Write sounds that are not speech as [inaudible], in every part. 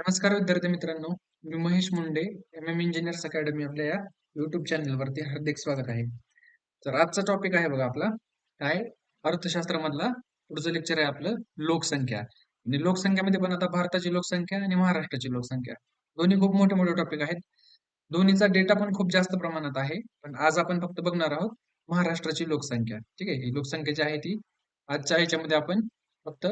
नमस्कार विद्यार्थी मित्रांनो. मी Mahesh Munde M M engineers academy आपल्या या युट्यूब चॅनलवरती हार्दिक स्वागत आहे. तर आजचा टॉपिक आहे बघा आपला. काय? अर्थशास्त्रामधला पुढचं लेक्चर आहे आपलं लोकसंख्या. आणि लोकसंख्यामध्ये पण आता भारताची लोकसंख्या आणि महाराष्ट्राची लोकसंख्या. दोन्ही खूप मोठे मोठे टॉपिक आहेत. दोन्हीचा डेटा पण खूप जास्त प्रमाणात आहे. पण आज आपण फक्त बघणार आहोत महाराष्ट्राची लोकसंख्या. ठीक आहे? ही लोकसंख्या जी आहे ती आजच्या ह्याच्यामध्ये आपण फक्त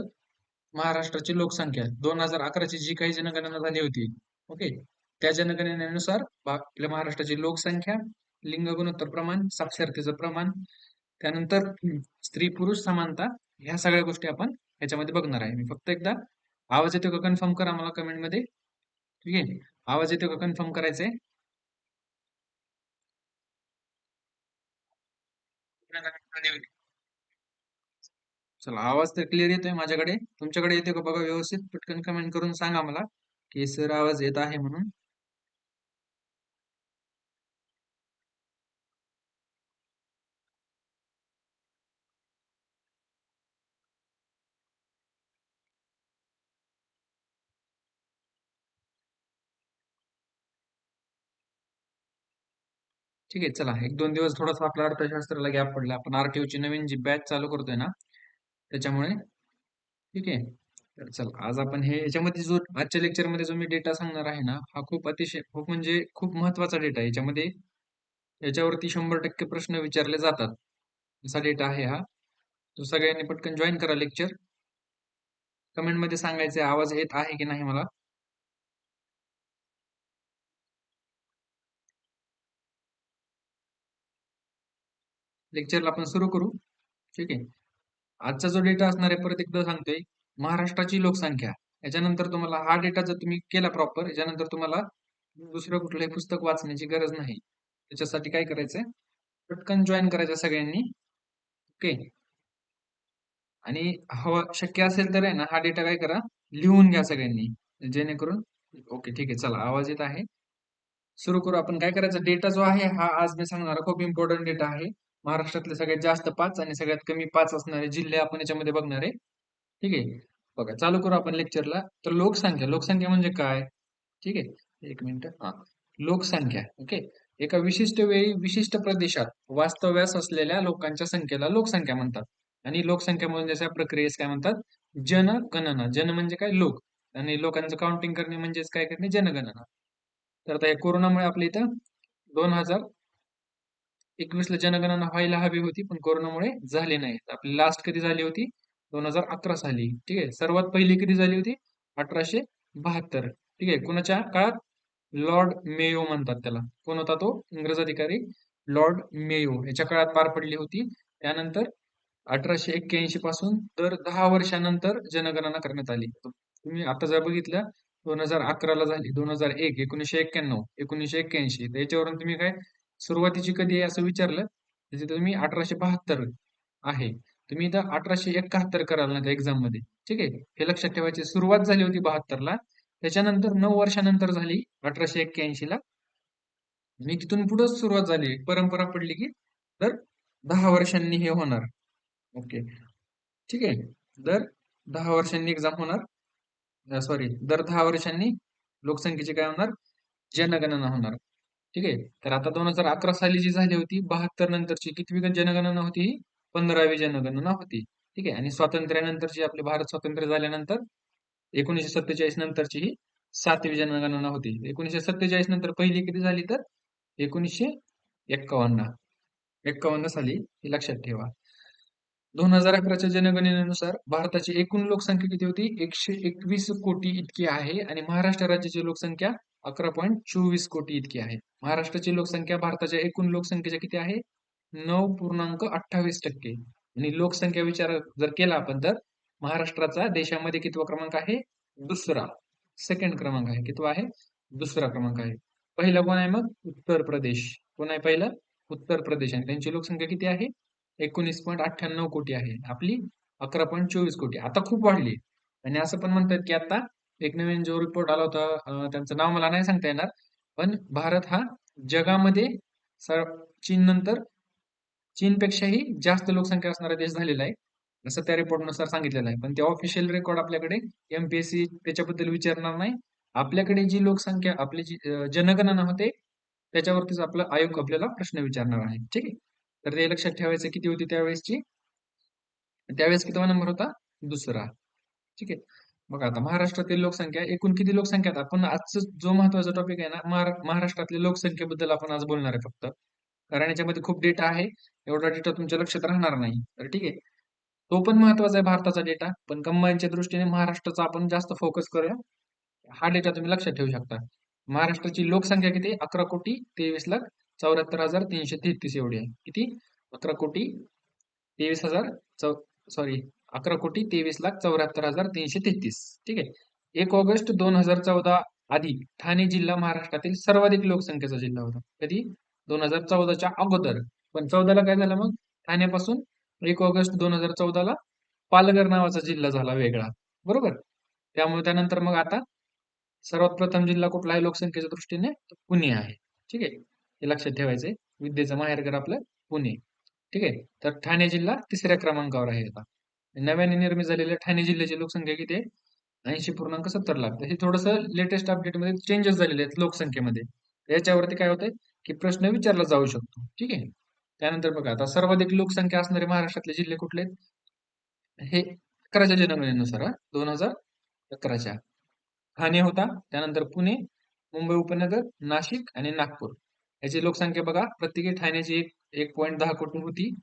महाराष्ट्राची लोकसंख्या. दोन हजार अकराची जी काही जनगणना झाली होती ओके? त्या जनगणनेनुसार आपल्या महाराष्ट्राची लोकसंख्या लिंग गुणोत्तर प्रमाण साक्षरतेचं प्रमाण त्यानंतर स्त्री पुरुष समानता ह्या सगळ्या गोष्टी आपण याच्यामध्ये बघणार आहे. मी फक्त एकदा आवाज येतो का कन्फर्म करा मला कमेंटमध्ये? ठीक आहे? आवाज येतो का कन्फर्म करायचंय? चला आवाज तर क्लिअर येतोय माझ्याकडे. तुमच्याकडे येते का बघा व्यवस्थित? पटकन कमेंट करून सांगा मला. की सर आवाज येत आहे म्हणून. ठीक आहे चला. एक दोन दिवस थोडासा आपल्या अर्थशास्त्राला गॅप पडला. आपण आरटीओची नवीन जी बॅच चालू करतोय ना त्याच्यामुळे ठीक आहे. तर चल आज आपण हे याच्यामध्ये जो आजच्या लेक्चरमध्ये जो मी डेटा सांगणार आहे ना हा खूप अतिशय खूप म्हणजे खूप महत्त्वाचा डेटा आहे. याच्यामध्ये याच्यावरती शंभर टक्के प्रश्न विचारले जातात. असा डेटा आहे हा. तो सगळ्यांनी पटकन जॉईन करा लेक्चर कमेंटमध्ये सांगायचे आवाज येत आहे की नाही मला? लेक्चरला आपण सुरू करू. ठीक आहे. आजचा जो डेटा असणार आहे परत एकदा सांगतोय. महाराष्ट्राची लोकसंख्या. याच्यानंतर तुम्हाला हा डेटा जर तुम्ही केला प्रॉपर याच्यानंतर तुम्हाला दुसरं कुठलंही पुस्तक वाचण्याची गरज नाही. त्याच्यासाठी काय करायचंय? पटकन जॉईन करायचं सगळ्यांनी. ओके आणि हवा शक्य असेल तर आहे ना हा डेटा काय करा लिहून घ्या सगळ्यांनी. जेणेकरून ओके ठीक आहे चला आवाज येत आहे. सुरू करू आपण. काय करायचं? डेटा जो आहे हा आज मी सांगणार खूप इम्पॉर्टंट डेटा आहे. महाराष्ट्रातले सगळ्यात जास्त पाच आणि सगळ्यात कमी पाच असणारे जिल्हे आपण याच्यामध्ये बघणार आहे. ठीक आहे? बघा चालू करू आपण लेक्चरला तर लोकसंख्या लोकसंख्या म्हणजे काय? ठीक आहे? एक मिनिट हा. लोकसंख्या ओके? एका विशिष्ट वेळी विशिष्ट प्रदेशात वास्तव्यास असलेल्या लोकांच्या संख्येला लोकसंख्या म्हणतात. आणि लोकसंख्या म्हणजे प्रक्रियेस काय म्हणतात? जनगणना. जन म्हणजे काय? लोक. आणि लोकांचं काउंटिंग करणे म्हणजेच काय करणे? जनगणना. तर आता या कोरोनामुळे आपल्या इथं दोन हजार एकवीस ला जनगणना व्हायला हवी होती पण कोरोनामुळे झाली नाही. आपली लास्ट कधी झाली होती? दोन हजार अकरा साली. ठीक आहे? सर्वात पहिली कधी झाली होती? अठराशे बहात्तर. ठीक आहे? कुणाच्या काळात? लॉर्ड मेयो म्हणतात त्याला. कोण होता तो? इंग्रज अधिकारी लॉर्ड मेयो. याच्या काळात पार पडली होती. त्यानंतर अठराशे एक्क्याऐंशी पासून दर दहा वर्षानंतर जनगणना करण्यात आली. तुम्ही आता जर बघितलं दोन हजार अकराला झाली. दोन हजार एक एकोणीशे एक्क्याण्णव एकोणीशे एक्क्याऐंशी. याच्यावरून तुम्ही काय? सुरुवातीची कधी आहे असं विचारलं त्याचे तुम्ही अठराशे बहात्तर आहे. तुम्ही इथं अठराशे एकाहत्तर कराल ना त्या एक्झाममध्ये. ठीक आहे? हे लक्षात ठेवायची सुरुवात झाली होती बहात्तरला. त्याच्यानंतर नऊ वर्षानंतर झाली अठराशे एक्क्याऐंशी ला आणि तिथून पुढे सुरुवात झाली. परंपरा पडली की तर दहा वर्षांनी हे होणार. ओके. ठीक आहे? दर दहा वर्षांनी एक्झाम होणार. सॉरी दर दहा वर्षांनी लोकसंख्येची काय होणार? जनगणना होणार. ठीक आहे? तर आता दोन हजार अकरा साली जी झाली होती बहात्तर नंतरची कितवी जनगणना होती ही? पंधरावी जनगणना होती. ठीक आहे? आणि स्वातंत्र्यानंतरची आपले भारत स्वातंत्र्य झाल्यानंतर एकोणीशे सत्तेचाळीस नंतरची ही सातवी जनगणना होती. एकोणीशे सत्तेचाळीस नंतर पहिली किती झाली तर? एकोणीसशे एक्कावन्न. एक्कावन्न साली ही लक्षात ठेवा. दोन हजार अकराच्या जनगणनेनुसार भारताची एकूण लोकसंख्या किती होती? एकशे एकवीस कोटी इतकी आहे आणि महाराष्ट्र राज्याची लोकसंख्या अकरा पॉईंट चोवीस कोटी इतकी आहे. महाराष्ट्राची लोकसंख्या भारताच्या एकूण लोकसंख्येच्या किती आहे? नऊ पूर्णांक अठ्ठावीस टक्के. आणि लोकसंख्या विचार जर केला आपण तर महाराष्ट्राचा देशामध्ये कितवा क्रमांक आहे? दुसरा. सेकंड क्रमांक आहे. कितवा आहे? दुसरा क्रमांक आहे. पहिला कोण आहे मग? उत्तर प्रदेश. कोण आहे पहिलं? उत्तर प्रदेश. आणि त्यांची लोकसंख्या किती आहे? एकोणीस पॉईंट अठ्ठ्याण्णव कोटी आहे. आपली अकरा पॉईंट चोवीस कोटी. आता खूप वाढली आणि असं पण म्हणतात की आता एक नवीन जो रिपोर्ट आला होता. त्यांचं नाव मला नाही सांगता येणार पण भारत हा जगामध्ये चीन नंतर चीनपेक्षाही जास्त लोकसंख्या असणारा देश झालेला आहे असं त्या रिपोर्टनुसार सांगितलेलं आहे. पण ते ऑफिशियल रेकॉर्ड आपल्याकडे एमपीएससी त्याच्याबद्दल विचारणार नाही. आपल्याकडे जी लोकसंख्या आपली जी जनगणना होते त्याच्यावरतीच आपला आयोग आपल्याला प्रश्न विचारणार आहे. ठीक आहे? तर ते लक्षात ठेवायचं किती होती त्यावेळेसची? त्यावेळेस कितवा नंबर होता? दुसरा. ठीक आहे? बघा आता महाराष्ट्रातील लोकसंख्या एकूण किती लोकसंख्या आहेत? आपण आजचा जो महत्त्वाचा टॉपिक आहे ना महाराष्ट्रातल्या लोकसंख्येबद्दल आपण आज बोलणार आहे फक्त. कारण याच्यामध्ये खूप डेटा आहे. एवढा डेटा तुमच्या लक्षात राहणार नाही. तर ठीक आहे. तो पण महत्त्वाचा आहे भारताचा डेटा पण कंबाईनच्या दृष्टीने महाराष्ट्राचा आपण जास्त फोकस करूया. हा डेटा तुम्ही लक्षात ठेवू शकता. महाराष्ट्राची लोकसंख्या किती? अकरा कोटी तेवीस लाख चौऱ्याहत्तर हजार तीनशे तेहतीस एवढी आहे. किती? अकरा कोटी तेवीस हजार चौ सॉरी अकरा कोटी तेवीस लाख चौऱ्याहत्तर हजार तीनशे तेहतीस. ठीक आहे? एक ऑगस्ट दोन हजार चौदा आधी ठाणे जिल्हा महाराष्ट्रातील सर्वाधिक लोकसंख्येचा जिल्हा होता. कधी? दोन हजार चौदाच्या अगोदर. पण चौदाला काय झालं मग? ठाण्यापासून एक ऑगस्ट दोन हजार चौदाला पालघर नावाचा जिल्हा झाला वेगळा. बरोबर? त्यामुळे त्यानंतर मग आता सर्वात प्रथम जिल्हा कुठला आहे लोकसंख्येच्या दृष्टीने? पुणे आहे. ठीक आहे? हे लक्षात ठेवायचंय. विद्येचं माहेरघर आपलं पुणे. ठीक आहे? तर ठाणे जिल्हा तिसऱ्या क्रमांकावर आहे आता. नव्याने निर्मित झालेल्या ठाणे जिल्ह्याची लोकसंख्या किती आहे? ऐंशी पूर्णांक सत्तर लाख. तर हे थोडंसं लेटेस्ट अपडेटमध्ये चेंजेस झालेले आहेत लोकसंख्येमध्ये. याच्यावरती काय होतंय? की प्रश्न विचारला जाऊ शकतो. ठीक आहे? त्यानंतर बघा आता सर्वाधिक लोकसंख्या असणारे महाराष्ट्रातले जिल्हे कुठले आहेत? हे अकराच्या जनगणनेनुसार दोन हजार अकराच्या. ठाणे होता त्यानंतर पुणे मुंबई उपनगर नाशिक आणि नागपूर. याची लोकसंख्या बघा प्रत्येकी ठाण्याची एक एक पॉईंट दहा कोटी होती.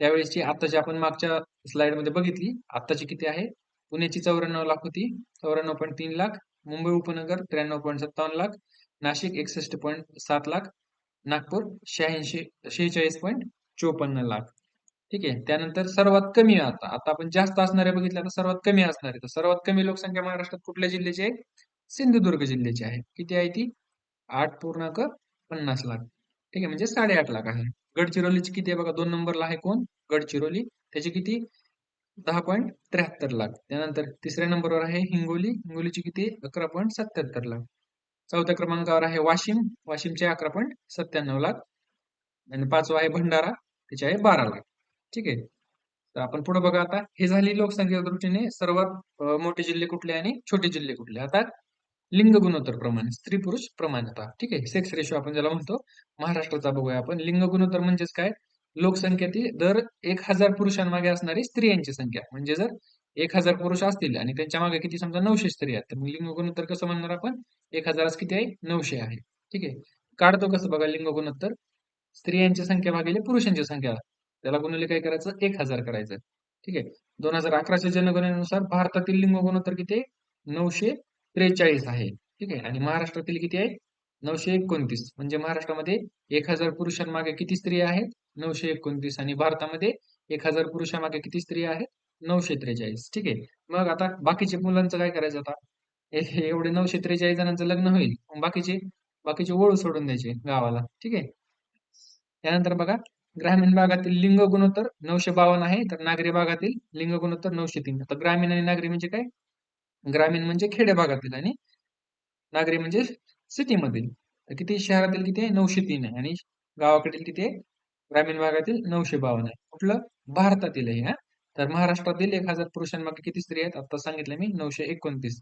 त्यावेळेसची आताची आपण मागच्या स्लाइडमध्ये बघितली आताची किती आहे? पुण्याची चौऱ्याण्णव लाख होती. चौऱ्याण्णव पॉईंट तीन लाख. मुंबई उपनगर त्र्याण्णव पॉईंट सत्तावन्न लाख. नाशिक एकसष्ट पॉईंट सात लाख. नागपूर शहाऐंशी शेहेचाळीस पॉईंट चोपन्न लाख. ठीक आहे? त्यानंतर सर्वात कमी आता. आता आपण जास्त असणारे बघितले आता सर्वात कमी असणारे तर सर्वात कमी लोकसंख्या महाराष्ट्रात कुठल्या जिल्ह्याची आहे? सिंधुदुर्ग जिल्ह्याची आहे. किती आहे ती? आठ पूर्णांक पन्नास लाख. ठीक आहे? म्हणजे साडेआठ लाख आहे. गडचिरोलीची किती आहे बघा? दोन नंबरला आहे कोण? गडचिरोली. त्याची किती? दहा पॉईंट त्र्याहत्तर लाख. त्यानंतर तिसऱ्या नंबरवर आहे हिंगोली. हिंगोलीची किती? अकरा पॉईंट सत्याहत्तर लाख. चौथ्या क्रमांकावर आहे वाशिम. वाशिमचे अकरा पॉईंट सत्त्याण्णव लाख. आणि पाचवा आहे भंडारा. त्याचे आहे बारा लाख. ठीक आहे? तर आपण पुढे बघा आता. हे झाली लोकसंख्येच्या दृष्टीने सर्वात मोठे जिल्हे कुठले आणि छोटे जिल्हे कुठले? आता लिंग गुणोत्तर प्रमाण स्त्री पुरुष प्रमाणता ठीक आहे? सेक्स रेशो आपण ज्याला म्हणतो महाराष्ट्राचा बघूया आपण. लिंग गुणोत्तर म्हणजेच काय? लोकसंख्येतील दर एक हजार पुरुषांमागे असणारी स्त्रियांची संख्या. म्हणजे जर एक हजार पुरुष असतील आणि त्यांच्या मागे किती समजा नऊशे स्त्री आहेत तर मग लिंग गुणोत्तर कसं म्हणणार आपण? एक हजारास किती आहे? नऊशे आहे. ठीक आहे? काढतो कसं बघा लिंग गुणोत्तर? स्त्रियांची संख्या भागिले पुरुषांची संख्या. त्याला गुणले काय करायचं? एक हजार करायचं. ठीक आहे? दोन हजार अकराच्या जनगणनेनुसार भारतातील लिंग गुणोत्तर किती नऊशे त्रेचाळीस आहे. ठीक आहे? आणि महाराष्ट्रातील किती आहे? नऊशे एकोणतीस. म्हणजे महाराष्ट्रामध्ये एक हजार पुरुषांमागे किती स्त्रिया आहेत? नऊशे एकोणतीस. आणि भारतामध्ये एक हजार पुरुषांमागे किती स्त्रिया आहेत? नऊशे त्रेचाळीस. ठीक आहे? मग आता बाकीचे मुलांचं काय करायचं आता? हे एवढे नऊशे त्रेचाळीस जणांचं लग्न होईल. बाकीचे बाकीचे ओळू सोडून द्यायचे गावाला. ठीक आहे? त्यानंतर बघा ग्रामीण भागातील लिंग गुणोत्तर नऊशे बावन्न आहे. तर नागरी भागातील लिंग गुणोत्तर नऊशे तीन. तर ग्रामीण आणि नागरी म्हणजे काय? ग्रामीण म्हणजे खेडे भागातील आणि नागरी म्हणजे सिटीमधील. किती शहरातील किती आहे? नऊशे तीन आहे. आणि गावाकडील किती आहे? ग्रामीण भागातील नऊशे बावन्न आहे. कुठलं? भारतातील आहे हा. तर महाराष्ट्रातील एक हजार पुरुषांमागे किती स्त्री आहेत? आता सांगितलं मी नऊशे एकोणतीस.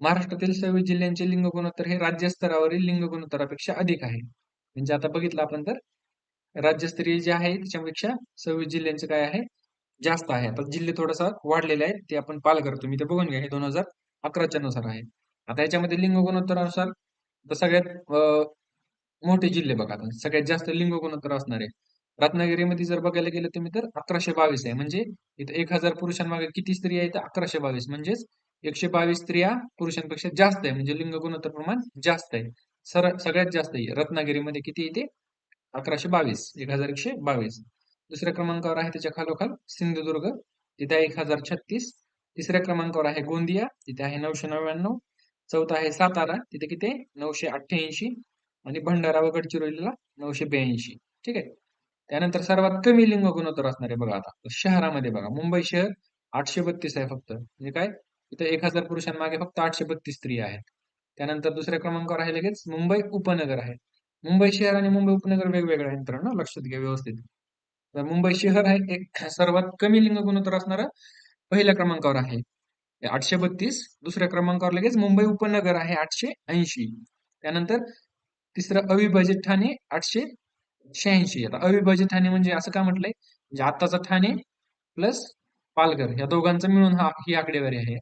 महाराष्ट्रातील सव्वीस जिल्ह्यांचे लिंग गुणोत्तर हे राज्यस्तरावरील लिंग गुणोत्तरापेक्षा अधिक आहे. म्हणजे आता बघितलं आपण तर राज्यस्तरीय जे आहे त्याच्यापेक्षा सव्वीस जिल्ह्यांचं काय आहे? जास्त आहे. आता जिल्हे थोडासा वाढलेले आहेत ते आपण पाल करतो मी ते बघून घ्या हे दोन हजार अकराच्या नुसार आहे. आता याच्यामध्ये लिंग गुणोत्तरानुसार तर सगळ्यात मोठे जिल्हे बघा आता. सगळ्यात जास्त लिंग गुणोत्तर आहे. रत्नागिरीमध्ये जर बघायला गेलं तुम्ही तर अकराशे बावीस आहे. म्हणजे इथं एक हजार पुरुषांमागे किती स्त्रिया तर अकराशे बावीस. म्हणजेच एकशे बावीस स्त्रिया पुरुषांपेक्षा जास्त आहे. म्हणजे लिंग गुणोत्तर प्रमाण जास्त आहे. सर सगळ्यात जास्त आहे. रत्नागिरीमध्ये किती येते? अकराशे बावीस. एक हजार एकशे बावीस. दुसऱ्या क्रमांकावर आहे त्याच्या खालोखाल सिंधुदुर्ग तिथे आहे एक हजार छत्तीस. तिसऱ्या क्रमांकावर आहे गोंदिया तिथे आहे नऊशे नव्याण्णव. चौथा आहे सातारा तिथे किती? नऊशे अठ्ठ्याऐंशी. आणि भंडारा व गडचिरोलीला नऊशे ब्याऐंशी. ठीक आहे? त्यानंतर सर्वात कमी लिंग गुणोत्तर असणारे बघा आता. शहरामध्ये बघा मुंबई शहर आठशे बत्तीस आहे फक्त. म्हणजे काय? इथं एक हजार पुरुषांमागे फक्त आठशे बत्तीस स्त्री आहेत. त्यानंतर दुसऱ्या क्रमांकावर आहे लगेच मुंबई उपनगर आहे. मुंबई शहर आणि मुंबई उपनगर वेगवेगळ्या यंत्रणा लक्षात घ्या व्यवस्थित. तर मुंबई शहर आहे एक सर्वात कमी लिंग गुणोत्तर असणारं पहिल्या क्रमांकावर आहे. आठशे बत्तीस दुसऱ्या क्रमांकावर लगेच मुंबई उपनगर आहे आठशे ऐंशी. त्यानंतर तिसरं अविभाजित ठाणे आठशे शहाऐंशी. आता अविभाजित ठाणे म्हणजे असं का म्हटलंय? म्हणजे आत्ताचं ठाणे प्लस पालघर या दोघांचं मिळून हा ही आकडेवारी आहे.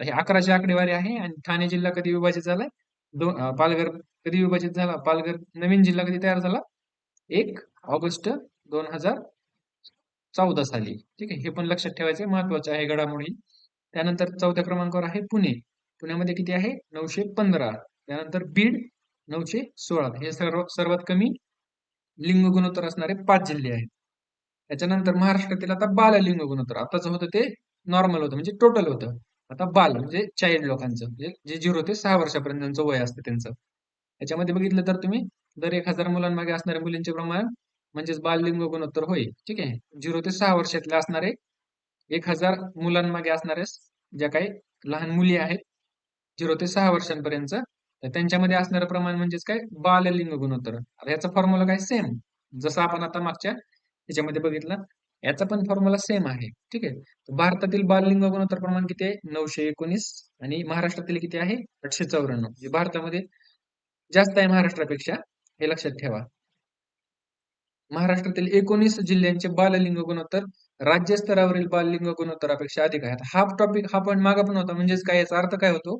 हे ही अकराची आकडेवारी आहे आणि ठाणे जिल्हा कधी विभाजित झालाय दोन पालघर कधी विभाजित झाला? पालघर नवीन जिल्हा कधी तयार झाला? एक ऑगस्ट दोन हजार चौदा साली. ठीक आहे? हे पण लक्षात ठेवायचं महत्वाचं आहे घडामोडी. त्यानंतर चौथ्या क्रमांकावर आहे पुणे. पुण्यामध्ये किती आहे? नऊशे पंधरा. त्यानंतर बीड नऊशे सोळा. हे सर्व सर्वात कमी लिंग गुणोत्तर असणारे पाच जिल्हे आहेत. त्याच्यानंतर महाराष्ट्रातील आता बाल लिंग गुणोत्तर. आताच होतं ते नॉर्मल होतं. म्हणजे टोटल होतं. आता बाल म्हणजे चाइल्ड लोकांचं. म्हणजे जे झिरो ते सहा वर्षापर्यंत त्यांचं वय असतं त्यांचं. याच्यामध्ये बघितलं तर तुम्ही दर एक हजार मुलांमागे असणाऱ्या मुलींचे प्रमाण म्हणजेच बाललिंग गुणोत्तर होय ठीक आहे? झिरो ते सहा वर्षातले असणारे एक हजार मुलांमागे असणाऱ्या ज्या काही लहान मुली आहेत झिरो ते सहा वर्षांपर्यंत तर त्यांच्यामध्ये असणारं प्रमाण म्हणजेच काय? बाललिंग गुणोत्तर. याचा फॉर्म्युला काय? सेम जसं आपण आता मागच्या याच्यामध्ये बघितलं याचा पण फॉर्म्युला सेम आहे. ठीक आहे? भारतातील बाललिंग गुणोत्तर प्रमाण किती आहे? नऊशे एकोणीस आणि महाराष्ट्रातील किती आहे? आठशे चौऱ्याण्णव. म्हणजे भारतामध्ये जास्त आहे महाराष्ट्रापेक्षा हे लक्षात ठेवा. महाराष्ट्रातील एकोणीस जिल्ह्यांचे बाललिंग गुणोत्तर राज्य स्तरावरील बाललिंग गुणोत्तरापेक्षा अधिक आहे. आता हा टॉपिक हा पॉईंट मागा पण होता म्हणजेच काय याचा अर्थ काय होतो?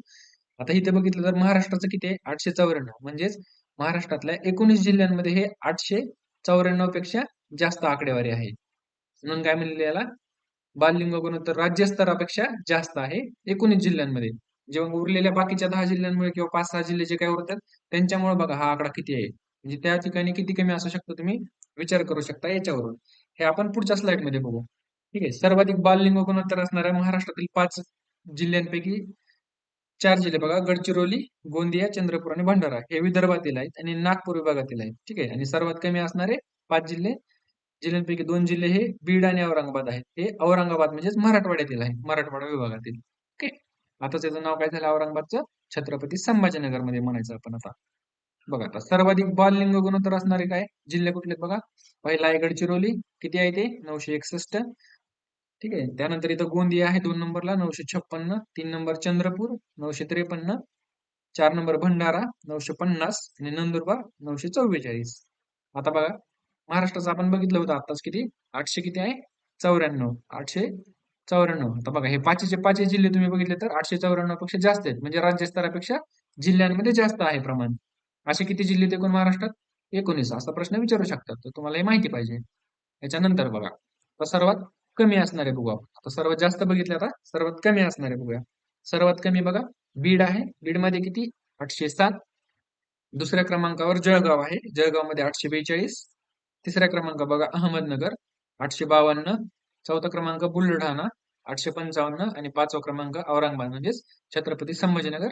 आता इथे बघितलं तर महाराष्ट्राचं किती आहे? आठशे चौऱ्याण्णव. म्हणजेच महाराष्ट्रातल्या एकोणीस जिल्ह्यांमध्ये हे आठशे चौऱ्याण्णवपेक्षा जास्त आकडेवारी आहे. म्हणून काय म्हणले याला? बाललिंग गुणोत्तर राज्य स्तरापेक्षा जास्त आहे एकोणीस जिल्ह्यांमध्ये. जेव्हा उरलेल्या बाकीच्या दहा जिल्ह्यांमुळे किंवा पाच सहा जिल्हे जे काही उरतात त्यांच्यामुळे बघा हा आकडा किती आहे. म्हणजे त्या ठिकाणी किती कमी असू शकतो तुम्ही? विचार करू शकता याच्यावरून. हे आपण पुढच्या स्लाइडमध्ये बघू. ठीक आहे सर्वाधिक बाललिंग गुणोत्तर असणाऱ्या महाराष्ट्रातील पाच जिल्ह्यांपैकी चार जिल्हे बघा गडचिरोली गोंदिया चंद्रपूर आणि भंडारा. हे विदर्भातील आहेत आणि नागपूर विभागातील आहेत. ठीक आहे आणि सर्वात कमी असणारे पाच जिल्हे. जिल्ह्यांपैकी दोन जिल्हे हे बीड आणि औरंगाबाद आहेत. हे औरंगाबाद म्हणजेच मराठवाड्यातील आहे मराठवाडा विभागातील. ओके? आता त्याचं नाव काय झालं? औरंगाबादचं छत्रपती संभाजीनगरमध्ये म्हणायचं आपण आता. बघा आता सर्वाधिक बाललिंग गुणोत्तर असणारे काय? जिल्हे कुठले बघा? पहिला आहे गडचिरोली. किती आहे ते? नऊशे एकसष्ट. ठीक आहे? त्यानंतर इथं गोंदिया आहे दोन नंबरला. नऊशे छप्पन्न. तीन नंबर चंद्रपूर. नऊशे त्रेपन्न. चार नंबर भंडारा. नऊशे पन्नास. आणि नंदुरबार नऊशे चव्वेचाळीस. आता बघा. महाराष्ट्राचं आपण बघितलं होतं आताच किती? आठशे किती आहे? चौऱ्याण्णव. आठशे चौऱ्याण्णव. आता बघा हे पाचशे पाचशे जिल्हे तुम्ही बघितले तर आठशे चौऱ्याण्णवपेक्षा जास्त आहेत. म्हणजे राज्य स्तरापेक्षा जिल्ह्यांमध्ये जास्त आहे प्रमाण. असे किती जिल्हे एकूण महाराष्ट्रात? एकोणीस. असा प्रश्न विचारू शकतात तर तुम्हाला हे माहिती पाहिजे. याच्यानंतर बघा. तर सर्वात कमी असणारे बघू आपण. आता सर्वात जास्त बघितले आता सर्वात कमी असणारे बघूया. सर्वात कमी बघा. बीड आहे. बीडमध्ये किती? आठशे सात. दुसऱ्या क्रमांकावर जळगाव आहे. जळगावमध्ये आठशे बेचाळीस. तिसऱ्या क्रमांक बघा अहमदनगर. आठशे बावन्न. चौथा क्रमांक बुलढाणा. आठशे पंचावन्न. आणि पाचवा क्रमांक औरंगाबाद. म्हणजेच छत्रपती संभाजीनगर.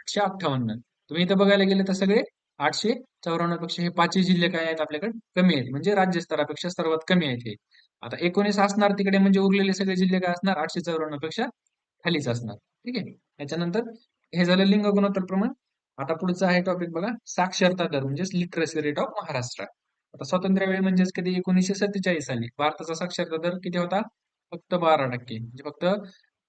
आठशे अठ्ठावन्न. तुम्ही इथं बघायला गेले तर सगळे आठशे चौऱ्याण्णवपेक्षा हे पाचही जिल्हे काय आहेत आपल्याकडे? कमी आहेत. म्हणजे राज्य स्तरापेक्षा सर्वात कमी आहेत हे. आता एकोणीस असणार तिकडे म्हणजे उरलेले सगळे जिल्हे काय असणार? आठशे चौऱ्याण्णवपेक्षा खालीच असणार. ठीक आहे? याच्यानंतर हे झालं लिंग गुणोत्तर प्रमाण. आता पुढचा आहे टॉपिक बघा. साक्षरता दर म्हणजेच लिटरसी रेट ऑफ महाराष्ट्र. आता स्वातंत्र्य वेळ म्हणजेच कधी? एकोणीसशे सत्तेचाळीस साली. भारताचा साक्षरता दर किती होता? फक्त बारा टक्के. म्हणजे फक्त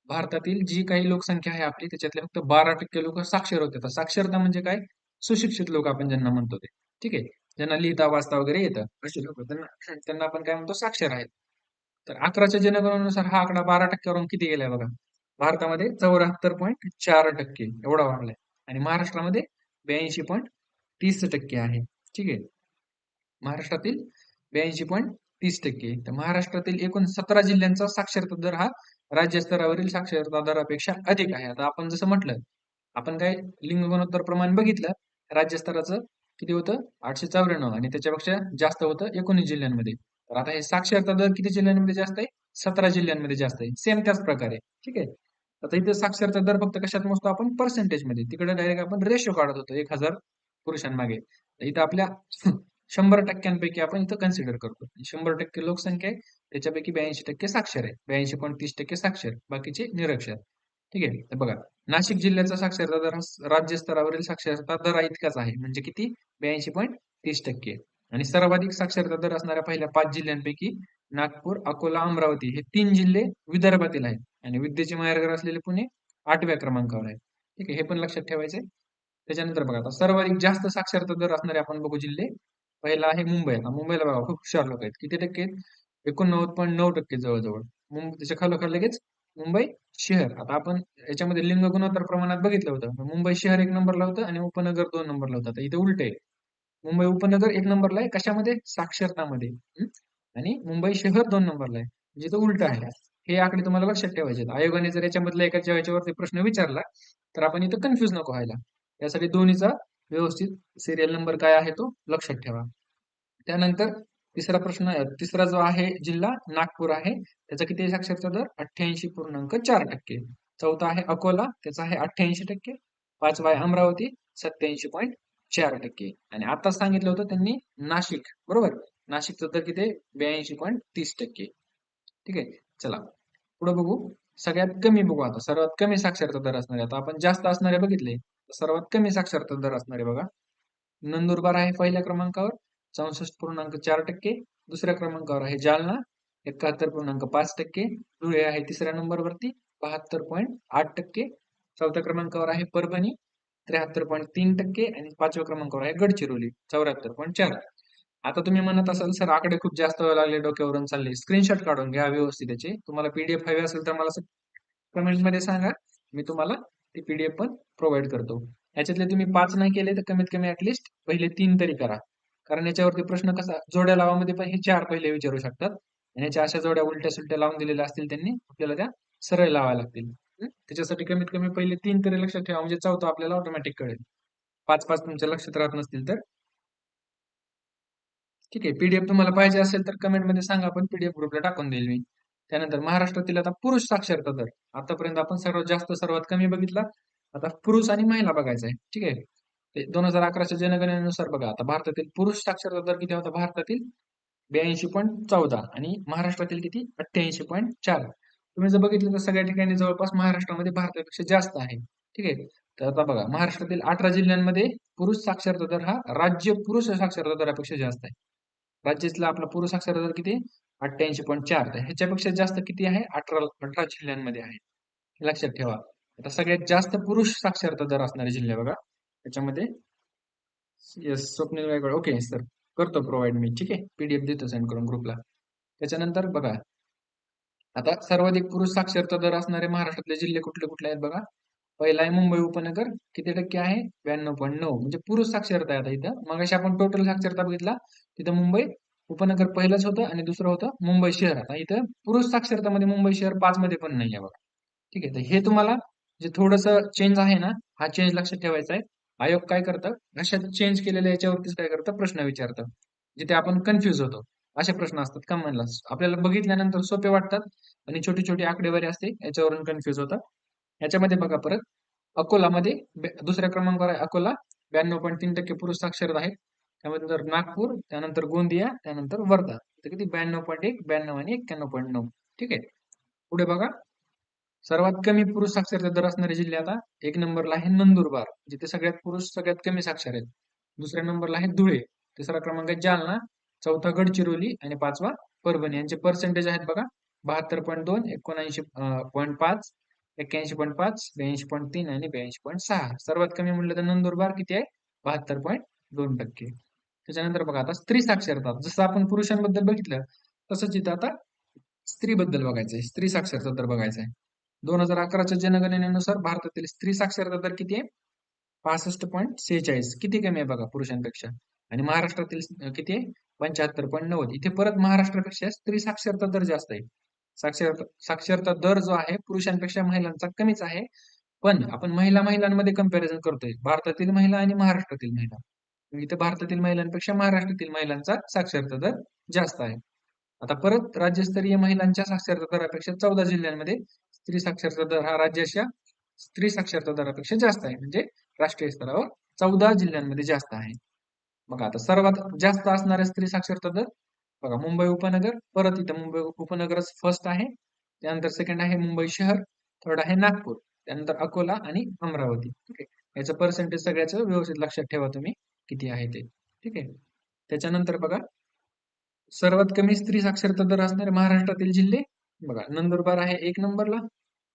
भारतातील जी काही लोकसंख्या आहे आपली त्याच्यातले फक्त बारा टक्के लोक साक्षर होते. साक्षरता म्हणजे काय? सुशिक्षित लोक आपण ज्यांना म्हणतो ते. ठीक आहे? ज्यांना लिहिता वाचता वगैरे येतं. असे लोक त्यांना त्यांना आपण काय म्हणतो? साक्षर आहेत. तर अकराच्या जनगणनेनुसार हा आकडा बारा टक्क्यावरून किती गेलाय बघा? भारतामध्ये चौऱ्याहत्तर पॉईंट चार टक्के. एवढा वाढलाय. आणि महाराष्ट्रामध्ये ब्याऐंशी पॉईंट तीस टक्के आहे. ठीक आहे? महाराष्ट्रातील ब्याऐंशी पॉईंट तीस टक्के. तर महाराष्ट्रातील एकूण सतरा जिल्ह्यांचा साक्षरता दर हा राज्य स्तरावरील साक्षरता दरापेक्षा अधिक आहे. आता आपण जसं म्हटलं आपण काय लिंग गुणोत्तर प्रमाण बघितलं राज्यस्तराचं किती होतं? आठशे चौऱ्याण्णव आणि त्याच्यापेक्षा जास्त होतं एकोणीस जिल्ह्यांमध्ये. तर आता हे साक्षरता दर किती जिल्ह्यांमध्ये जास्त आहे? सतरा जिल्ह्यांमध्ये जास्त आहे. सेम त्याच प्रकारे. ठीक आहे? आता इथे साक्षरता दर फक्त कशात मोजतो आपण? पर्सेंटेजमध्ये. तिकडे डायरेक्ट आपण रेशो काढत होतो. एक हजार पुरुषांमागे. इथं आपल्या शंभर टक्क्यांपैकी आपण इथं कन्सिडर करतो. शंभर टक्के लोकसंख्या आहे त्याच्यापैकी ब्याऐंशी टक्के साक्षर आहे. ब्याऐंशी पॉईंट तीस टक्के साक्षर बाकीचे निरक्षर. ठीक आहे? तर बघा नाशिक जिल्ह्याचा साक्षरता दर राज्य स्तरावरील साक्षरता दर इतकाच आहे. म्हणजे किती? ब्याऐंशी पॉईंट तीस टक्के. आणि सर्वाधिक साक्षरता दर असणाऱ्या पहिल्या पाच जिल्ह्यांपैकी नागपूर अकोला अमरावती हे तीन जिल्हे विदर्भातील आहेत. आणि विद्येचे माहेरघर असलेले पुणे आठव्या क्रमांकावर आहे ठीक आहे? हे पण लक्षात ठेवायचे त्याच्यानंतर बघा आता सर्वाधिक जास्त साक्षरता दर असणारे आपण बघू जिल्हे पहिला आहे मुंबई. मुंबईला बघा खूप हुशार लोक आहेत. किती टक्के एकोणनव्वद पॉईंट नऊ टक्के जवळजवळ. मुंबई त्याच्या खालोखाल लगेच मुंबई शहर. आता आपण याच्यामध्ये लिंग गुणोत्तर प्रमाणात बघितलं होतं. मुंबई शहर एक नंबरला होतं आणि उपनगर दोन नंबरला होतं. इथे उलट आहे. मुंबई उपनगर एक नंबरला आहे. कशामध्ये? साक्षरतामध्ये. आणि मुंबई शहर दोन नंबरला आहे. म्हणजे इथं उलट आहे. हे आकडे तुम्हाला लक्षात ठेवायचे आयोगाने जर याच्यामधल्या एकाच्या याच्यावरती प्रश्न विचारला तर आपण इथं कन्फ्युज नको व्हायला. यासाठी दोन्हीचा व्यवस्थित सिरियल नंबर काय आहे तो लक्षात ठेवा. त्यानंतर तिसरा प्रश्न तिसरा जो आहे जिल्हा नागपूर आहे त्याचा किती साक्षरता दर? अठ्ठ्याऐंशी पूर्णांक चार टक्के. चौथा आहे अकोला त्याचा आहे अठ्ठ्याऐंशी टक्के. पाचवा आहे अमरावती सत्याऐंशी पॉईंट चार टक्के. आणि आता सांगितलं होतं त्यांनी नाशिक बरोबर? नाशिकचं दर किती? ब्याऐंशी पॉईंट तीस टक्के. ठीक आहे? चला पुढे बघू. सगळ्यात कमी बघू आता. सर्वात कमी साक्षरता दर असणारे आता आपण जास्त असणारे बघितले. सर्वात कमी साक्षरता दर असणारे बघा. नंदुरबार आहे पहिल्या क्रमांकावर चौसष्ट पूर्णांक चार टक्के. दुसऱ्या क्रमांकावर आहे जालना एकाहत्तर पूर्णांक पाच टक्के. धुळे आहे तिसऱ्या नंबरवरती बहात्तर पॉईंट आठ टक्के. चौथ्या क्रमांकावर आहे परभणी त्र्याहत्तर पॉईंट तीन टक्के. आणि पाचव्या क्रमांकावर आहे गडचिरोली चौऱ्याहत्तर पॉईंट चार. आता तुम्ही म्हणत असाल सर आकडे खूप जास्त वेळ लागले डोक्यावरून चालले. स्क्रीनशॉट काढून घ्या व्यवस्थित त्याचे तुम्हाला पीडीएफ हवे असेल तर मला कमेंटमध्ये सांगा. मी तुम्हाला ती पीडीएफ पण प्रोव्हाइड करतो. याच्यातले तुम्ही पाच नाही केले तर कमीत कमी ऍटलिस्ट पहिले तीन तरी करा. कारण याच्यावरती प्रश्न कसा जोड्या लावामध्ये पण हे चार पहिले विचारू शकतात. आणि याच्या अशा जोड्या उलट्या सुलट्या लावून दिलेल्या असतील त्यांनी आपल्याला त्या सरळ लावाव्या लागतील. त्याच्यासाठी कमीत कमी पहिले तीन तरी लक्षात ठेवा म्हणजे चौथा आपल्याला ऑटोमॅटिक कळेल. पाच पाच तुमच्या लक्षात राहत नसतील तर. ठीक आहे पीडीएफ तुम्हाला पाहिजे असेल तर कमेंटमध्ये सांगा आपण पीडीएफ ग्रुपला टाकून देईल मी. त्यानंतर महाराष्ट्रातील आता पुरुष साक्षरता दर. आतापर्यंत आपण सर्वात जास्त सर्वात कमी बघितला. आता पुरुष आणि महिला बघायचा आहे. ठीक आहे? ते दोन हजार अकराच्या जनगणनेनुसार बघा. आता भारतातील पुरुष साक्षरता दर किती होता? भारतातील ब्याऐंशी पॉईंट चौदा आणि महाराष्ट्रातील किती? अठ्ठ्याऐंशी पॉईंट चार. तुम्ही जर बघितलं तर सगळ्या ठिकाणी जवळपास महाराष्ट्रामध्ये भारतापेक्षा जास्त आहे. ठीक आहे? तर आता बघा. महाराष्ट्रातील अठरा जिल्ह्यांमध्ये पुरुष साक्षरता दर हा राज्य पुरुष साक्षरता दरापेक्षा जास्त आहे. राज्यातला आपला पुरुष साक्षरता दर किती? अठ्ठ्याऐंशी पॉईंट चार तर ह्याच्यापेक्षा जास्त किती आहे? अठरा अठरा जिल्ह्यांमध्ये आहे. हे लक्षात ठेवा. आता सगळ्यात जास्त पुरुष साक्षरता दर असणारे जिल्हे बघा. त्याच्यामध्ये yes Swapnil Gaikwad. Okay sir करतो प्रोव्हाइड मी. ठीक आहे? पीडीएफ देतो सेंड करून ग्रुपला त्याच्यानंतर बघा. आता सर्वाधिक पुरुष साक्षरता दर असणारे महाराष्ट्रातले जिल्हे कुठले कुठले आहेत बघा? पहिला आहे मुंबई उपनगर. किती टक्के आहे? ब्याण्णव पॉईंट नऊ. म्हणजे पुरुष साक्षरता आहे आता इथं. मग आपण टोटल साक्षरता बघितला. तिथं मुंबई उपनगर पहिलंच होतं आणि दुसरं होतं मुंबई शहर. आता इथं पुरुष साक्षरतामध्ये मुंबई शहर पाच मध्ये पण नाही आहे बघा. ठीक आहे तर हे तुम्हाला जे थोडस चेंज आहे ना हा चेंज लक्षात ठेवायचा आहे. आयोग काय करतं? अशा चेंज केलेल्या याच्यावरतीच काय करतं? प्रश्न विचारतं. जिथे आपण कन्फ्युज होतो. असे प्रश्न असतात का म्हणला आपल्याला बघितल्यानंतर सोपे वाटतात आणि छोटी छोटी आकडेवारी असते याच्यावरून कन्फ्युज होतात याच्यामध्ये बघा परत अकोलामध्ये दुसऱ्या क्रमांकावर आहे अकोला. ब्याण्णव पॉईंट तीन टक्के पुरुष साक्षर आहेत त्यामध्ये नागपूर त्यानंतर गोंदिया त्यानंतर वर्धा. तर किती? ब्याण्णव पॉईंट एक ब्याण्णव आणि एक्क्याण्णव पॉईंट नऊ. ठीक आहे? पुढे बघा. सर्वात कमी पुरुष साक्षरता दर असणारे जिल्हे आता. एक नंबरला आहे नंदुरबार जिथे सगळ्यात पुरुष सगळ्यात कमी साक्षर आहेत. दुसऱ्या नंबरला आहे धुळे तिसरा क्रमांक आहे जालना चौथा गडचिरोली आणि पाचवा परभणी. यांचे पर्सेंटेज आहेत बघा. बहात्तर पॉईंट दोन एकोणऐंशी पॉईंट पाच एक्क्याऐंशी पॉईंट पाच ब्याऐंशी पॉईंट तीन आणि ब्याऐंशी पॉईंट सहा. सर्वात कमी म्हणलं तर नंदुरबार किती आहे? बहात्तर पॉईंट दोन टक्के. त्याच्यानंतर बघा आता स्त्री साक्षरता जसं आपण पुरुषांबद्दल बघितलं तसंच इथं आता स्त्रीबद्दल बघायचं आहे स्त्री साक्षरता दर बघायचा आहे दोन हजार अकराच्या जनगणनेनुसार भारतातील स्त्री साक्षरता दर किती आहे? पासष्ट पॉईंट सेहेचाळीस. किती कमी आहे बघा पुरुषांपेक्षा? आणि महाराष्ट्रातील किती आहे? पंच्याहत्तर पॉईंट नव्वद. इथे परत महाराष्ट्रापेक्षा स्त्री साक्षरता दर जास्त आहे. साक्षरता साक्षरता दर जो आहे पुरुषांपेक्षा महिलांचा कमीच आहे. पण आपण महिला महिलांमध्ये कंपॅरिझन करतोय. भारतातील महिला आणि महाराष्ट्रातील महिला. इथे भारतातील महिलांपेक्षा महाराष्ट्रातील महिलांचा साक्षरता दर जास्त आहे. आता परत राज्यस्तरीय महिलांच्या साक्षरता दरापेक्षा चौदा जिल्ह्यांमध्ये स्त्री साक्षरता दर हा राज्याच्या स्त्री साक्षरता दरापेक्षा जास्त आहे. म्हणजे राष्ट्रीय स्तरावर चौदा जिल्ह्यांमध्ये जास्त आहे. मग आता सर्वात जास्त असणाऱ्या स्त्री साक्षरता दर बघा मुंबई उपनगर परत इथं मुंबई उपनगरच फर्स्ट आहे. त्यानंतर सेकंड आहे मुंबई शहर थर्ड आहे नागपूर त्यानंतर अकोला आणि अमरावती. ओके याचं पर्सेंटेज सगळ्याचं व्यवस्थित लक्षात ठेवा तुम्ही. किती आहे ते. ठीक आहे. त्याच्यानंतर बघा सर्वात कमी स्त्री साक्षरता दर असणारे महाराष्ट्रातील जिल्हे. बघा नंदुरबार आहे एक नंबरला.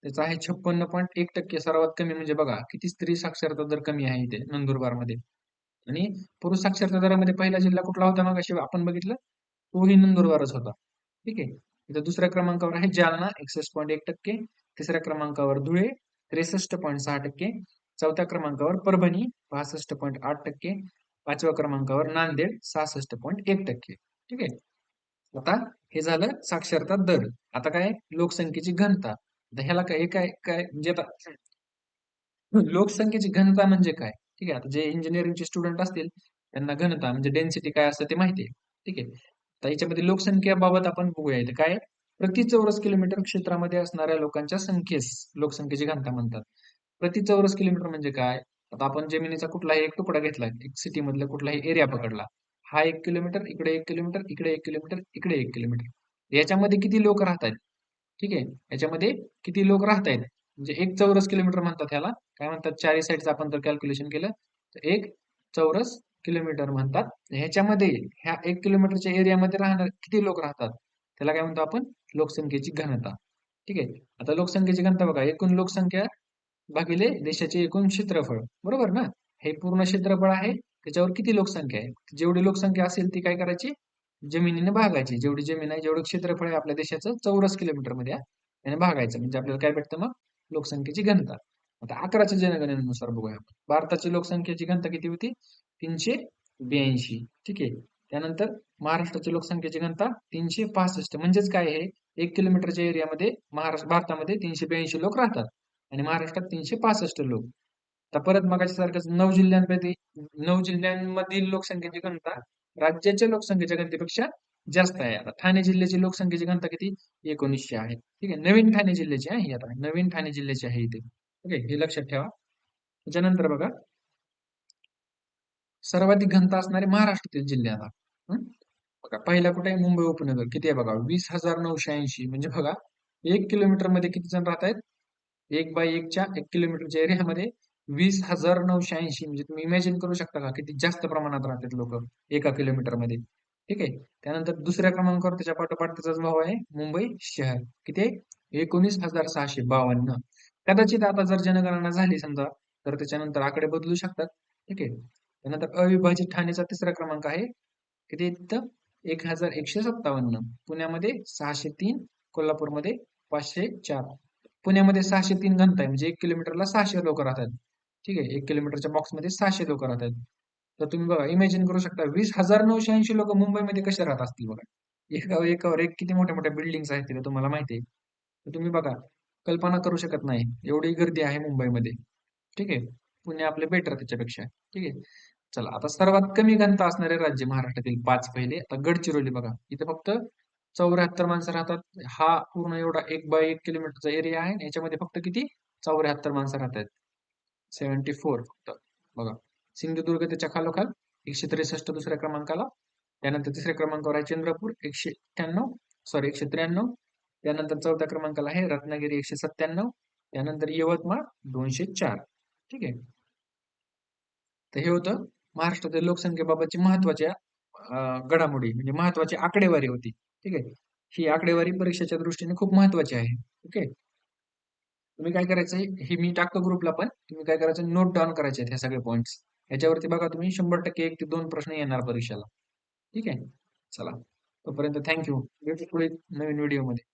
त्याचा आहे छप्पन्न पॉईंट एक टक्के. सर्वात कमी म्हणजे बघा किती स्त्री साक्षरता दर कमी आहे इथे नंदुरबारमध्ये. आणि पुरुष साक्षरता दरामध्ये पहिला जिल्हा कुठला होता मग अशी आपण बघितलं? तोही नंदुरबारच होता. ठीक आहे. इथं दुसऱ्या क्रमांकावर आहे जालना एकसष्ट पॉईंट एक टक्के. तिसऱ्या क्रमांकावर धुळे त्रेसष्ट पॉईंट सहा टक्के. चौथ्या क्रमांकावर परभणी पासष्ट पॉईंट आठ टक्के. पाचव्या क्रमांकावर नांदेड सहासष्ट पॉईंट एक टक्के. ठीक आहे? आता हे झालं साक्षरता दर. आता काय? लोकसंख्येची घनता. आता ह्याला काय काय काय म्हणजे आता [clears throat] लोकसंख्येची घनता म्हणजे काय? ठीक आहे? आता जे इंजिनिअरिंगचे स्टुडंट असतील त्यांना घनता म्हणजे डेन्सिटी काय असतं ते माहिती आहे. ठीक आहे? तर याच्यामध्ये लोकसंख्येबाबत आपण बघूया. इथे काय? प्रति चौरस किलोमीटर क्षेत्रामध्ये असणाऱ्या लोकांच्या संख्येस लोकसंख्येची घनता म्हणतात. प्रति चौरस किलोमीटर म्हणजे काय? आता आपण जमिनीचा कुठलाही एक तुकडा घेतला एक सिटी मधला कुठलाही एरिया पकडला हा एक किलोमीटर इकडे एक किलोमीटर इकडे एक किलोमीटर इकडे एक किलोमीटर याच्यामध्ये किती लोक राहतात ठीक आहे. याच्यामध्ये किती लोक राहत आहेत म्हणजे एक चौरस किलोमीटर म्हणतात ह्याला. काय म्हणतात? चारही साईडचं आपण जर कॅल्क्युलेशन केलं तर एक चौरस किलोमीटर म्हणतात. ह्याच्यामध्ये ह्या एक किलोमीटरच्या एरियामध्ये राहणार किती लोक राहतात? त्याला काय म्हणतो आपण? लोकसंख्येची घनता. ठीक आहे. आता लोकसंख्येची घनता बघा. एकूण लोकसंख्या भागिले देशाचे एकूण क्षेत्रफळ. बरोबर ना? हे पूर्ण क्षेत्रफळ आहे. त्याच्यावर किती लोकसंख्या आहे? जेवढी लोकसंख्या असेल ती काय करायची? जमिनीने भागायची. जेवढी जमीन आहे जेवढं क्षेत्रफळ आहे आपल्या देशाचं चौरस किलोमीटरमध्ये त्याने भागायचं. म्हणजे आपल्याला काय भेटतं मग? लोकसंख्येची घनता. आता अकराच्या जनगणनेनुसार बघूया आपण. भारताची लोकसंख्येची घनता किती होती? तीनशे ब्याऐंशी. ठीक आहे? त्यानंतर महाराष्ट्राची लोकसंख्येची घनता तीनशे पासष्ट. म्हणजेच काय हे? एक किलोमीटरच्या एरियामध्ये महाराष्ट्र भारतामध्ये तीनशे ब्याऐंशी लोक राहतात. आणि महाराष्ट्रात तीनशे पासष्ट लोक. आता परत मगाच्या सारखंच नऊ जिल्ह्यांपैकी नऊ जिल्ह्यांमधील लोकसंख्येची घनता राज्याच्या लोकसंख्येच्या घनतेपेक्षा जास्त आहे. आता ठाणे जिल्ह्याची लोकसंख्येची घनता किती? एकोणीसशे आहे. ठीक आहे. नवीन ठाणे जिल्ह्याची आहे आता. नवीन ठाणे जिल्ह्याची आहे इथे. ओके हे लक्षात ठेवा. त्याच्यानंतर बघा. सर्वाधिक घनता असणारे महाराष्ट्रातील जिल्हे आता. बघा पहिला कुठे? आहे मुंबई उपनगर. किती आहे बघा? वीस हजार नऊशे ऐंशी. म्हणजे बघा एक किलोमीटरमध्ये किती जण राहत आहेत एक बाय एकच्या एक किलोमीटरच्या एरियामध्ये वीस हजार नऊशे ऐंशी म्हणजे तुम्ही इमॅजिन करू शकता का? किती जास्त प्रमाणात राहतात लोक एका किलोमीटरमध्ये ठीक आहे? त्यानंतर दुसऱ्या क्रमांकावर त्याच्या पाठोपाठ त्याचाच भाव आहे मुंबई शहर. किती आहे? एकोणीस हजार सहाशे बावन्न. कदाचित आता जर जनगणना झाली समजा तर त्याच्यानंतर आकडे बदलू शकतात. ठीक आहे? त्यानंतर अविभाजित ठाणेचा तिसरा क्रमांक आहे. किती इथं एक हजार एकशे सत्तावन्न. पुण्यामध्ये सहाशे तीन कोल्हापूरमध्ये पाचशे चार. पुण्यामध्ये सहाशे तीन घनता आहे. म्हणजे एक किलोमीटरला सहाशे लोक राहतात. ठीक आहे. एक किलोमीटरच्या बॉक्समध्ये सहाशे लोक राहतात. तर तुम्ही बघा इमॅजिन करू शकता वीस हजार नऊशे ऐंशी लोक मुंबईमध्ये कसे राहत असतील बघा. एकावर एकावर एक किती मोठ्या मोठ्या बिल्डिंग्स आहेत तिथे तुम्हाला माहिती आहे. तर तुम्ही बघा कल्पना करू शकत नाही. एवढी गर्दी आहे मुंबईमध्ये. ठीक आहे. पुणे आपले बेटर त्याच्यापेक्षा. ठीक आहे. चला आता सर्वात कमी घनता असणारे राज्य महाराष्ट्रातील पाच पहिले. आता गडचिरोली बघा. इथे फक्त चौऱ्याहत्तर माणसं राहतात. हा पूर्ण एवढा एक बाय एक किलोमीटरचा एरिया आहे. याच्यामध्ये फक्त किती? चौऱ्याहत्तर माणसं राहतात. सेव्हन्टी फोर फक्त. बघा. सिंधुदुर्ग त्याच्या खालोखाल. एकशे त्रेसष्ट दुसऱ्या क्रमांकाला. त्यानंतर तिसऱ्या क्रमांकावर आहे चंद्रपूर. एकशे अठ्ठ्याण्णव सॉरी एकशे त्र्याण्णव. त्यानंतर चौथ्या क्रमांकाला आहे रत्नागिरी. एकशे सत्त्याण्णव. त्यानंतर यवतमाळ दोनशे चार. ठीक आहे. तर हे होतं महाराष्ट्रातील लोकसंख्येबाबतची महत्त्वाच्या घडामोडी. म्हणजे महत्वाची आकडेवारी होती. ठीक आहे? ही आकडेवारी परीक्षेच्या दृष्टीने खूप महत्वाची आहे. ओके तुम्ही काय करायचं हे मी टाकतो ग्रुपला पण. तुम्ही काय करायचं? नोट डाऊन करायचे आहेत हे सगळे पॉईंट्स याच्यावरती बघा तुम्ही शंभर टक्के एक ते दोन प्रश्न येणार परीक्षेला. ठीक आहे? चला. तोपर्यंत थँक्यू भेटू पुढे नवीन व्हिडिओमध्ये